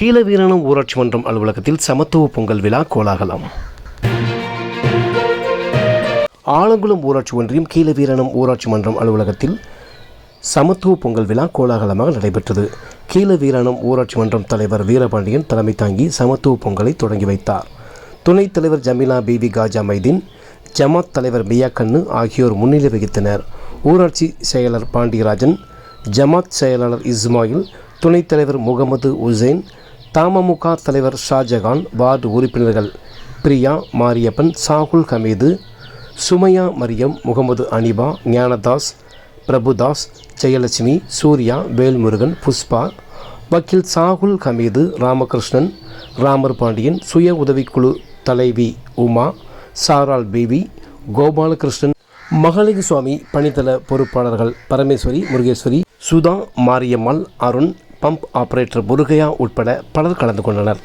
கீழவீரணம் ஊராட்சி மன்றம் அலுவலகத்தில் சமத்துவ பொங்கல் விழா கோலாகலம். ஆலங்குளம் ஊராட்சி ஒன்றியம் கீழவீரணம் ஊராட்சி மன்றம் அலுவலகத்தில் சமத்துவ பொங்கல் விழா கோலாகலமாக நடைபெற்றது. கீழவீரணம் ஊராட்சி மன்றம் தலைவர் வீரபாண்டியன் தலைமை தாங்கி சமத்துவ பொங்கலை தொடங்கி வைத்தார். துணைத் தலைவர் ஜமீலா பிவி காஜா மைதீன் ஜமாத் தலைவர் மியாக்கண்ணு ஆகியோர் முன்னிலை வகித்தனர். ஊராட்சி செயலர் பாண்டியராஜன் ஜமாத் செயலாளர் இஸ்மாயில் துணைத் தலைவர் முகமது உசேன் தமமுக தலைவர் ஷாஜகான் வார்டு உறுப்பினர்கள் பிரியா மாரியப்பன் சாகுல் ஹமீது சுமையா மரியம் முகமது அனிபா ஞானதாஸ் பிரபுதாஸ் ஜெயலட்சுமி சூர்யா வேல்முருகன் புஷ்பா வக்கீல் சாகுல் ஹமீது ராமகிருஷ்ணன் ராமர் பாண்டியன் சுய உதவிக்குழு தலைவி உமா சாரால் பேபி கோபாலகிருஷ்ணன் மகளிர் சுவாமி பணித்தள பொறுப்பாளர்கள் பரமேஸ்வரி முருகேஸ்வரி சுதா மாரியம்மாள் அருண் பம்ப் ஆபரேட்டர் முருகையா உட்பட பலர் கலந்து கொண்டனர்.